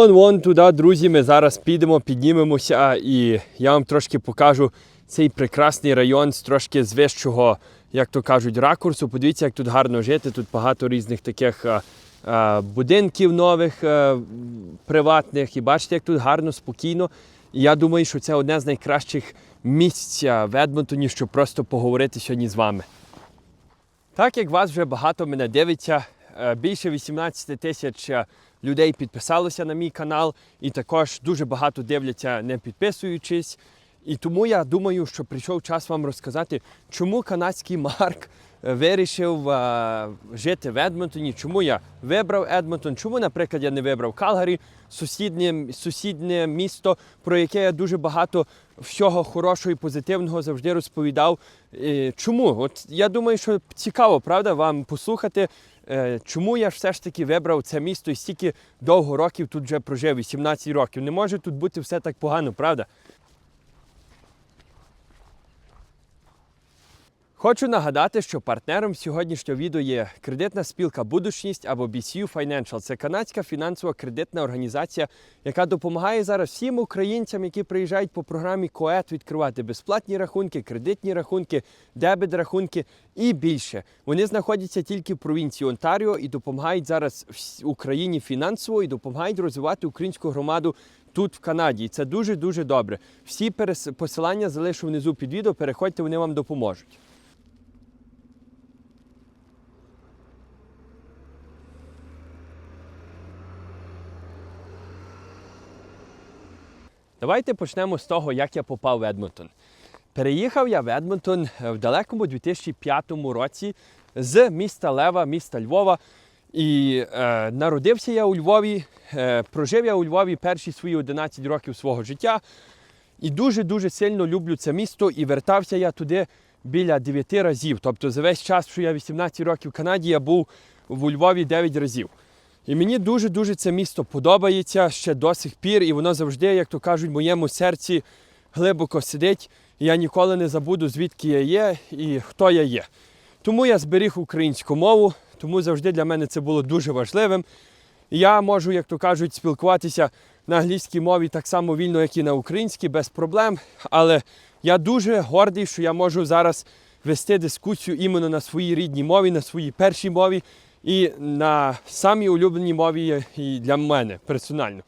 Вон вон туди, друзі, ми зараз підемо, піднімемося, і я вам трошки покажу цей прекрасний район з трошки з вищого, як то кажуть, ракурсу. Подивіться, як тут гарно жити. Тут багато різних таких а, а, будинків нових а, приватних. І бачите, як тут гарно, спокійно. І я думаю, що це одне з найкращих місць в Едмонтоні, щоб просто поговорити сьогодні з вами. Так як вас вже багато мене дивиться, е, більше 18 тисяч е, людей підписалося на мій канал, і також дуже багато дивляться, не підписуючись. І тому я думаю, що прийшов час вам розказати, чому канадський Марк е, вирішив е, жити в Едмонтоні, чому я вибрав Едмонтон, чому, наприклад, я не вибрав Калгарі, сусіднє, сусіднє місто, про яке я дуже багато всього хорошого і позитивного завжди розповідав. Е, Чому? От я думаю, що цікаво, правда, вам послухати, чому я ж все ж таки вибрав це місто і стільки довго років тут вже прожив, 18 років. Не може тут бути все так погано, правда? Хочу нагадати, що партнером сьогоднішнього відео є кредитна спілка Будучність або BCU Financial. Це канадська фінансова кредитна організація, яка допомагає зараз всім українцям, які приїжджають по програмі КОЕТ, відкривати безплатні рахунки, кредитні рахунки, дебет рахунки і більше. Вони знаходяться тільки в провінції Онтаріо і допомагають зараз Україні фінансово і допомагають розвивати українську громаду тут, в Канаді. І це дуже дуже добре. Всі перес- залишу внизу під відео. Переходьте, вони вам допоможуть. Давайте почнемо з того, як я попав в Едмонтон. Переїхав я в Едмонтон е, в далекому 2005 році з міста Лева, міста Львова. І е, народився я у Львові, е, прожив я у Львові перші свої 11 років свого життя. І дуже-дуже сильно люблю це місто. І вертався я туди біля 9 разів. Тобто за весь час, що я 18 років в Канаді, я був у Львові 9 разів. І мені дуже-дуже це місто подобається ще до сих пір, і воно завжди, як то кажуть, в моєму серці глибоко сидить. І я ніколи не забуду, звідки я є і хто я є. Тому я зберіг українську мову, тому завжди для мене це було дуже важливим. Я можу, як то кажуть, спілкуватися на англійській мові так само вільно, як і на українській, без проблем. Але я дуже гордий, що я можу зараз вести дискусію іменно на своїй рідній мові, на своїй першій мові і на самій улюбленій мові і для мене персонально.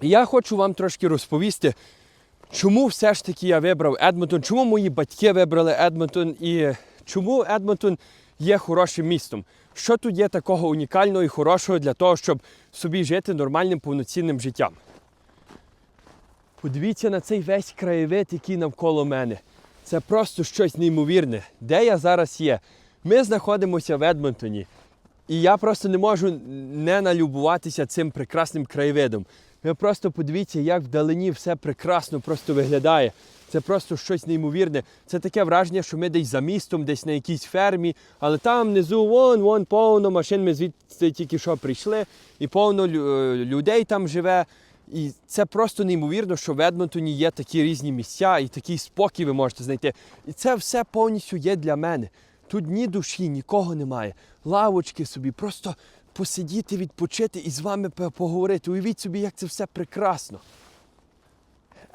І я хочу вам трошки розповісти, чому все ж таки я вибрав Едмонтон, чому мої батьки вибрали Едмонтон і чому Едмонтон є хорошим містом. Що тут є такого унікального і хорошого для того, щоб собі жити нормальним повноцінним життям? Подивіться на цей весь краєвид, який навколо мене. Це просто щось неймовірне. Де я зараз є? Ми знаходимося в Едмонтоні. І я просто не можу не налюбуватися цим прекрасним краєвидом. Ви просто подивіться, як вдалині все прекрасно просто виглядає. Це просто щось неймовірне. Це таке враження, що ми десь за містом, десь на якійсь фермі, але там внизу вон, вон повно машин. Ми звідси тільки що прийшли, і повно е, людей там живе. І це просто неймовірно, що в Едмонтоні є такі різні місця і такий спокій ви можете знайти. І це все повністю є для мене. Тут ні душі, нікого немає. Лавочки собі, просто посидіти, відпочити і з вами поговорити. Уявіть собі, як це все прекрасно.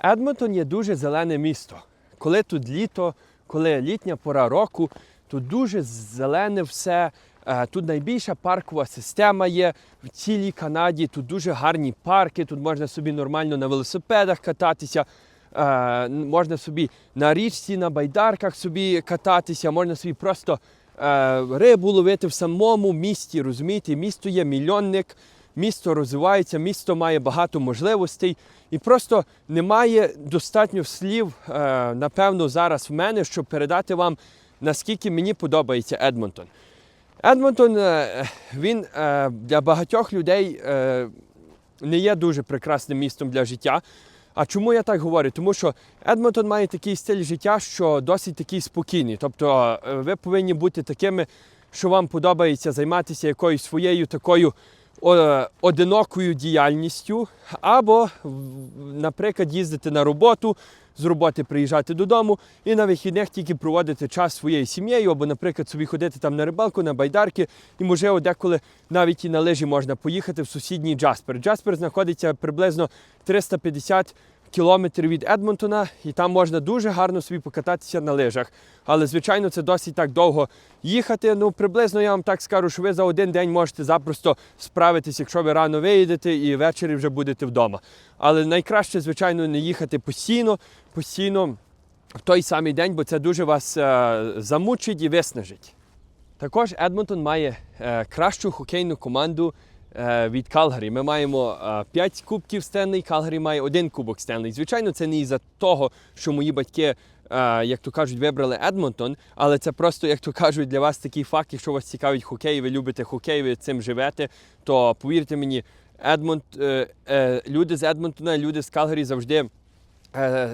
Едмонтон є дуже зелене місто. Коли тут літо, коли літня пора року, тут дуже зелене все. Е, Тут найбільша паркова система є в цілій Канаді. Тут дуже гарні парки, тут можна собі нормально на велосипедах кататися. Е, Можна собі на річці, на байдарках собі кататися, можна собі просто е, рибу ловити в самому місті. Розумієте, місто є мільйонник, місто розвивається, місто має багато можливостей. І просто немає достатньо слів, е, напевно, зараз в мене, щоб передати вам, наскільки мені подобається Едмонтон. Едмонтон він для багатьох людей не є дуже прекрасним містом для життя. А чому я так говорю? Тому що Едмонтон має такий стиль життя, що досить такий спокійний. Тобто е, ви повинні бути такими, що вам подобається займатися якоюсь своєю такою одинокою діяльністю, або, наприклад, їздити на роботу, з роботи приїжджати додому і на вихідних тільки проводити час своєю сім'єю, або, наприклад, собі ходити там на рибалку, на байдарки, і можливо деколи навіть і на лижі можна поїхати в сусідній Джаспер. Джаспер знаходиться приблизно 350 кілометрів від Едмонтона, і там можна дуже гарно собі покататися на лижах. Але, звичайно, це досить так довго їхати. Ну, приблизно я вам так скажу, що ви за один день можете запросто справитись, якщо ви рано виїдете і ввечері вже будете вдома. Але найкраще, звичайно, не їхати постійно, постійно в той самий день, бо це дуже вас е, замучить і виснажить. Також Едмонтон має е, кращу хокейну команду від Калгарі. Ми маємо е, 5 кубків Стенлей, Калгарі має один кубок Стенлей. Звичайно, це не із-за того, що мої батьки, е, як то кажуть, вибрали Едмонтон, але це просто, як то кажуть, для вас такий факт, якщо вас цікавить хокей, ви любите хокей, ви цим живете, то повірте мені, Едмонт, е, е, люди з Едмонтона, люди з Калгарі завжди е,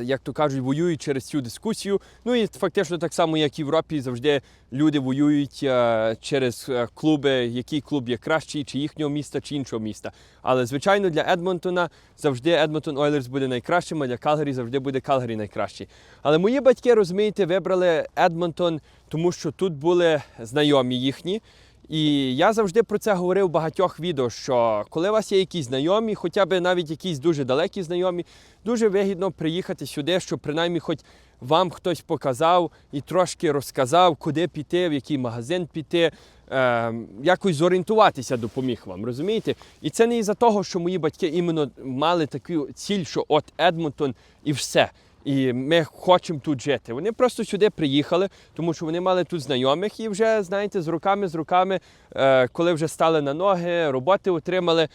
як то кажуть, воюють через цю дискусію. Ну і фактично так само, як і в Європі, завжди люди воюють е, через е, клуби, який клуб є кращий, чи їхнього міста, чи іншого міста. Але звичайно для Едмонтона завжди Едмонтон Ойлерс буде найкращим, а для Калгарі завжди буде Калгарі найкращий. Але мої батьки, розумієте, вибрали Едмонтон, тому що тут були знайомі їхні. І я завжди про це говорив в багатьох відео, що коли у вас є якісь знайомі, хоча б навіть якісь дуже далекі знайомі, дуже вигідно приїхати сюди, щоб принаймні хоч вам хтось показав і трошки розказав, куди піти, в який магазин піти, е, якось зорієнтуватися допоміг вам, розумієте? І це не із-за того, що мої батьки іменно мали таку ціль, що от Едмонтон і все. І ми хочемо тут жити. Вони просто сюди приїхали, тому що вони мали тут знайомих і вже, знаєте, з руками, з руками, е, коли вже стали на ноги, роботи отримали,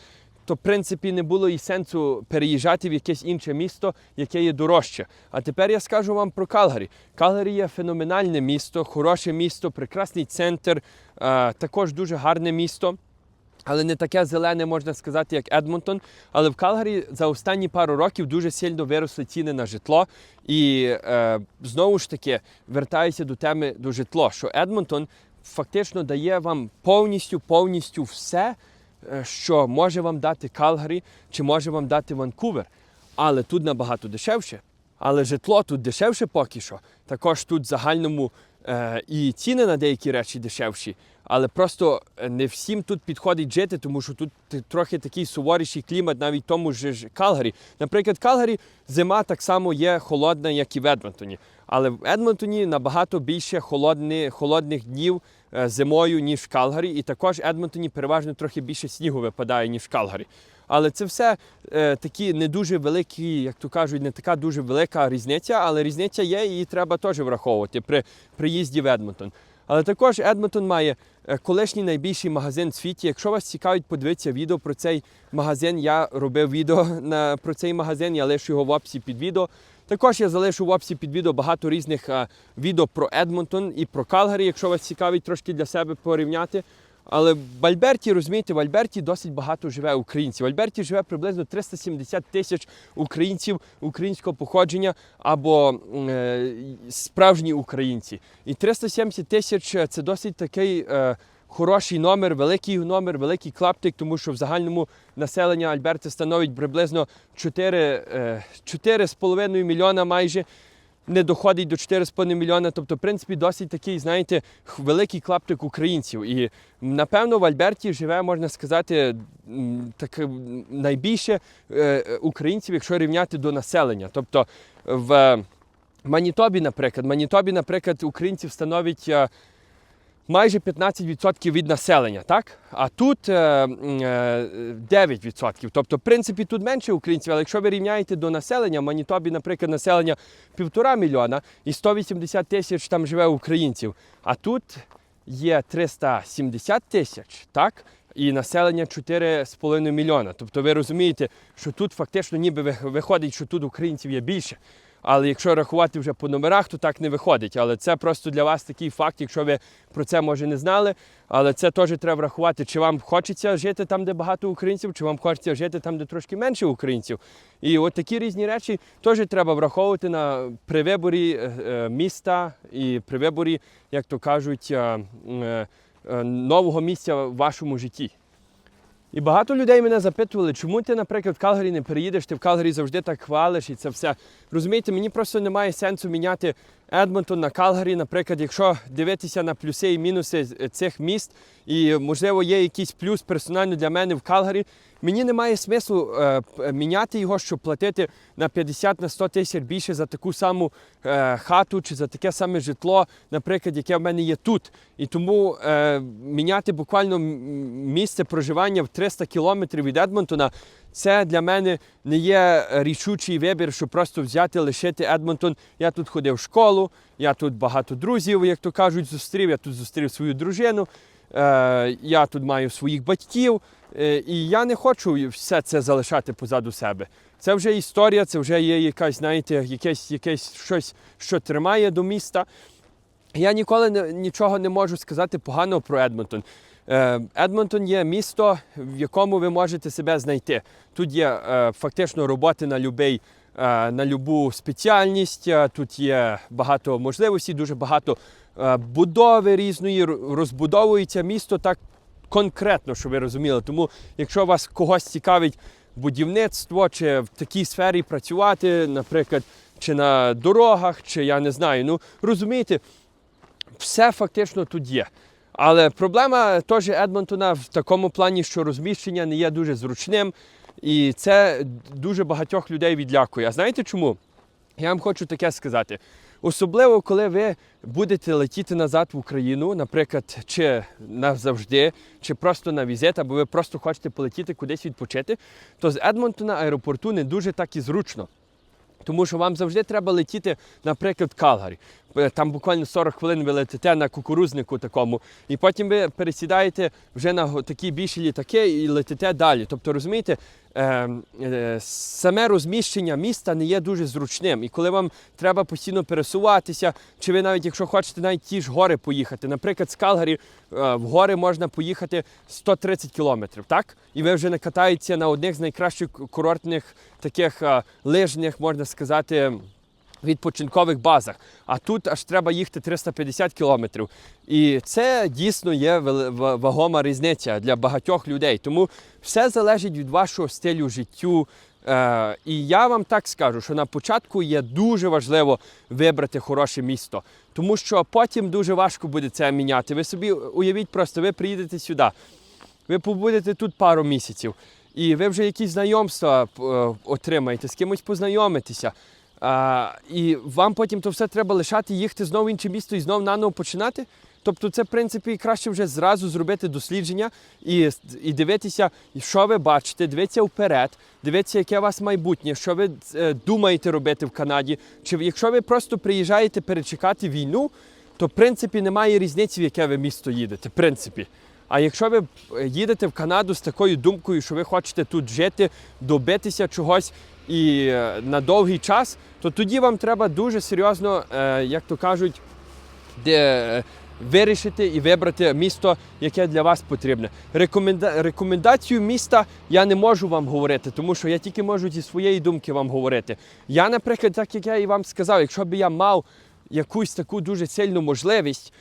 то в принципі не було і сенсу переїжджати в якесь інше місто, яке є дорожче. А тепер я скажу вам про Калгарі. Калгарі є феноменальне місто, хороше місто, прекрасний центр, е, також дуже гарне місто. Але не таке зелене, можна сказати, як Едмонтон. Але в Калгарі за останні пару років дуже сильно виросли ціни на житло. І е, знову ж таки вертаюся до теми до житло, що Едмонтон фактично дає вам повністю, повністю все, е, що може вам дати Калгарі чи може вам дати Ванкувер. Але тут набагато дешевше. Але житло тут дешевше поки що. Також тут в загальному і ціни на деякі речі дешевші. Але просто е, не всім тут підходить жити, тому що тут трохи такий суворіший клімат, навіть тому ж Калгарі. Наприклад, Калгарі зима так само є холодна, як і в Едмонтоні. Але в Едмонтоні набагато більше холодні, холодних днів е, зимою, ніж в Калгарі. І також в Едмонтоні переважно трохи більше снігу випадає, ніж в Калгарі. Але це все е, такі не дуже великі, як то кажуть, не така дуже велика різниця, але різниця є, і її треба теж враховувати при приїзді в Едмонтон. Але також Едмонтон має е, колишній найбільший магазин в світі. Якщо вас цікавить, подивитися відео про цей магазин. Я робив відео на, про цей магазин, я лишу його в описі під відео. Також я залишу в описі під відео багато різних е, відео про Едмонтон і про Калгарі, якщо вас цікавить трошки для себе порівняти. Але в Альберті, розумієте, в Альберті досить багато живе українців. В Альберті живе приблизно 370 тисяч українців українського походження або е, справжні українці. І 370 тисяч це досить такий. Е, Хороший номер, великий номер, великий клаптик, тому що в загальному населення Альберти становить приблизно 4, е, 4,5 мільйона майже не доходить до 4,5 мільйона. Тобто, в принципі, досить такий, знаєте, великий клаптик українців. І напевно в Альберті живе, можна сказати, так найбільше е, е, українців, якщо рівняти до населення. Тобто в Манітобі, наприклад, Манітобі, наприклад, українців становить. Е, Майже 15% від населення, так? А тут е, м, е, 9%. Тобто, в принципі, тут менше українців, але якщо ви рівняєте до населення, в Манітобі, наприклад, населення півтора мільйона і 180 тисяч там живе українців. А тут є 370 тисяч, так? І населення 4,5 мільйона. Тобто ви розумієте, що тут фактично ніби ви- виходить, що тут українців є більше. Але якщо рахувати вже по номерах, то так не виходить. Але це просто для вас такий факт, якщо ви про це може не знали. Але це теж треба врахувати, чи вам хочеться жити там, де багато українців, чи вам хочеться жити там, де трошки менше українців. І от такі різні речі теж треба враховувати на при виборі е, е, міста і при виборі, як то кажуть, е, нового місця в вашому житті. І багато людей мене запитували, чому ти, наприклад, в Калгарі не переїдеш, ти в Калгарі завжди так хвалиш і це все. Розумієте, мені просто немає сенсу міняти Едмонтон на Калгарі, наприклад, якщо дивитися на плюси і мінуси цих міст, і можливо є якийсь плюс персонально для мене в Калгарі. Мені немає смислу е, міняти його, щоб платити на 50 на 100 тисяч більше за таку саму е, хату чи за таке саме житло, наприклад, яке в мене є тут. І тому е, міняти буквально місце проживання в 300 кілометрів від Едмонтона. Це для мене не є рішучий вибір, щоб просто взяти, лишити Едмонтон. Я тут ходив в школу, я тут багато друзів, як то кажуть, зустрів. Я тут зустрів свою дружину, е, я тут маю своїх батьків. Е, І я не хочу все це залишати позаду себе. Це вже історія, це вже є якась, знаєте, якесь, якесь щось, що тримає до міста. Я ніколи не, нічого не можу сказати поганого про Едмонтон. Е, Едмонтон є місто, в якому ви можете себе знайти. Тут є е, фактично роботи на любий, е, на любу спеціальність. Тут є багато можливостей, дуже багато будови різної, розбудовується місто так конкретно, щоб ви розуміли. Тому, якщо вас когось цікавить будівництво чи в такій сфері працювати, наприклад, чи на дорогах, чи я не знаю, ну розумієте, все фактично тут є. Але проблема теж Едмонтона в такому плані, що розміщення не є дуже зручним, і це дуже багатьох людей відлякує. А знаєте чому? Я вам хочу таке сказати. Особливо, коли ви будете летіти назад в Україну, наприклад, чи назавжди, чи просто на візит, або ви просто хочете полетіти кудись відпочити, то з Едмонтона аеропорту не дуже так і зручно. Тому що вам завжди треба летіти, наприклад, Калгарі. Там буквально 40 хвилин ви летите на кукурузнику такому, і потім ви пересідаєте вже на такі більші літаки і летите далі. Тобто, розумієте, е, е, саме розміщення міста не є дуже зручним. І коли вам треба постійно пересуватися, чи ви навіть, якщо хочете, навіть ті ж гори поїхати. Наприклад, з Калгарі е, в гори можна поїхати 130 кілометрів, так? І ви вже не катаєтеся на одних з найкращих курортних таких е, лижних, можна сказати відпочинкових базах. А тут аж треба їхати 350 кілометрів. І це дійсно є вагома різниця для багатьох людей. Тому все залежить від вашого стилю життю. Е, і я вам так скажу, що на початку є дуже важливо вибрати хороше місто, тому що потім дуже важко буде це міняти. Ви собі уявіть просто, ви приїдете сюди, ви побудете тут пару місяців, і ви вже якісь знайомства е, отримаєте, з кимось познайомитеся. А, і вам потім то все треба лишати, їхати знову в інше місто і знову наново починати. Тобто, це, в принципі, краще вже зразу зробити дослідження і, і дивитися, що ви бачите, дивитися вперед, дивитися, яке у вас майбутнє, що ви е, думаєте робити в Канаді. Чи якщо ви просто приїжджаєте перечекати війну, то в принципі немає різниці, в яке ви місто їдете. В принципі. А якщо ви е, їдете в Канаду з такою думкою, що ви хочете тут жити, добитися чогось і е, на довгий час, то тоді вам треба дуже серйозно, е, як то кажуть, де е, вирішити і вибрати місто, яке для вас потрібне. Рекоменда... Рекомендацію міста я не можу вам говорити, тому що я тільки можу зі своєї думки вам говорити. Я, наприклад, так як я і вам сказав, якщо б я мав якусь таку дуже сильну можливість,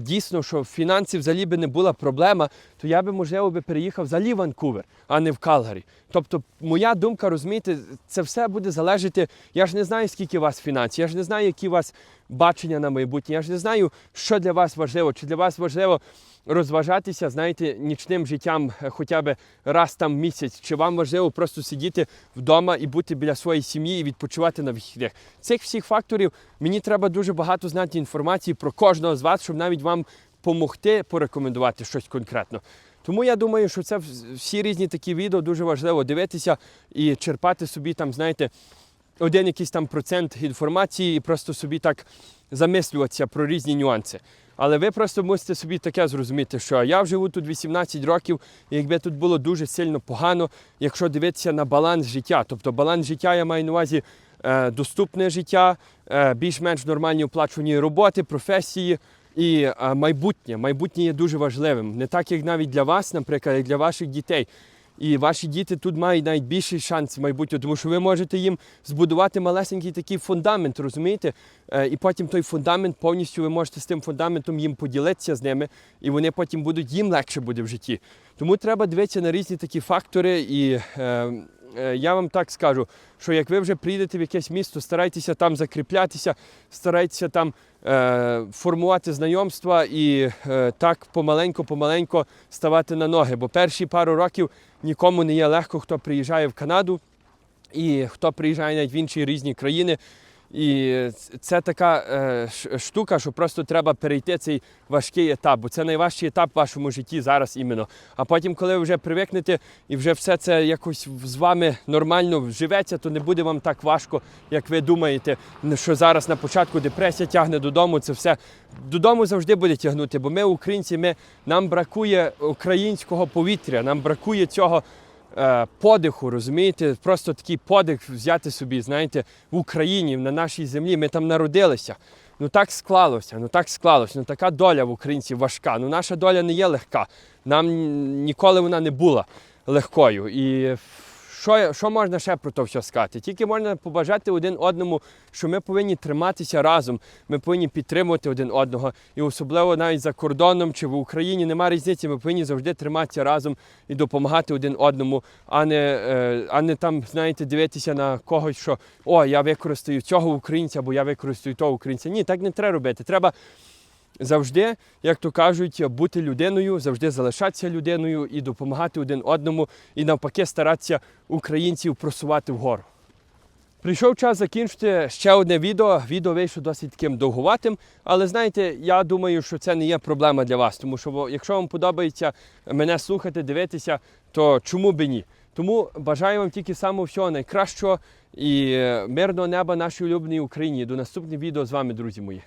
дійсно, що в фінансів взагалі би не була проблема, то я би, можливо, би переїхав взагалі в Ванкувер, а не в Калгарі. Тобто, моя думка, розумієте, це все буде залежати. Я ж не знаю, скільки у вас фінансів, я ж не знаю, які у вас бачення на майбутнє. Я ж не знаю, що для вас важливо, чи для вас важливо розважатися, знаєте, нічним життям е, хоча б раз там в місяць, чи вам важливо просто сидіти вдома і бути біля своєї сім'ї і відпочивати на вихідних. Цих всіх факторів мені треба дуже багато знати інформації про кожного з вас, щоб навіть вам допомогти порекомендувати щось конкретно. Тому я думаю, що це всі різні такі відео дуже важливо дивитися і черпати собі там, знаєте, один якийсь там процент інформації і просто собі так замислюватися про різні нюанси. Але ви просто мусите собі таке зрозуміти, що я живу тут 18 років, і якби тут було дуже сильно погано, якщо дивитися на баланс життя. Тобто баланс життя я маю на увазі е, доступне життя, е, більш-менш нормальні оплачувані роботи, професії і е, майбутнє. Майбутнє є дуже важливим. Не так, як навіть для вас, наприклад, як для ваших дітей. І ваші діти тут мають навіть більший шанс в майбутньому, тому що ви можете їм збудувати малесенький такий фундамент, розумієте? Е, І потім той фундамент повністю ви можете з тим фундаментом їм поділитися з ними, і вони потім будуть їм легше буде в житті. Тому треба дивитися на різні такі фактори. І е, я вам так скажу, що як ви вже приїдете в якесь місто, старайтеся там закріплятися, старайтеся там е, формувати знайомства і е, так помаленько-помаленько ставати на ноги. Бо перші пару років нікому не є легко, хто приїжджає в Канаду і хто приїжджає навіть в інші різні країни. І це така е, штука, що просто треба перейти цей важкий етап, бо це найважчий етап в вашому житті зараз іменно. А потім, коли ви вже привикнете і вже все це якось з вами нормально вживеться, то не буде вам так важко, як ви думаєте, що зараз на початку депресія тягне додому. Це все додому завжди буде тягнути, бо ми, українці, ми, нам бракує українського повітря, нам бракує цього подиху, розумієте? Просто такий подих взяти собі, знаєте, в Україні, на нашій землі. Ми там народилися. Ну так склалося, ну так склалося. Ну така доля в українців важка. Ну наша доля не є легка. Нам ніколи вона не була легкою. І що, що можна ще про то все сказати? Тільки можна побажати один одному, що ми повинні триматися разом, ми повинні підтримувати один одного. І особливо навіть за кордоном чи в Україні немає різниці, ми повинні завжди триматися разом і допомагати один одному, а не, е, а не там, знаєте, дивитися на когось, що о, я використаю цього українця, або я використаю того українця. Ні, так не треба робити. Треба завжди, як то кажуть, бути людиною, завжди залишатися людиною і допомагати один одному, і навпаки старатися українців просувати вгору. Прийшов час закінчити ще одне відео. Відео вийшло досить таким довгуватим, але знаєте, я думаю, що це не є проблема для вас, тому що якщо вам подобається мене слухати, дивитися, то чому би ні? Тому бажаю вам тільки самого всього найкращого і е, мирного неба нашій улюбленій Україні. До наступних відео з вами, друзі мої.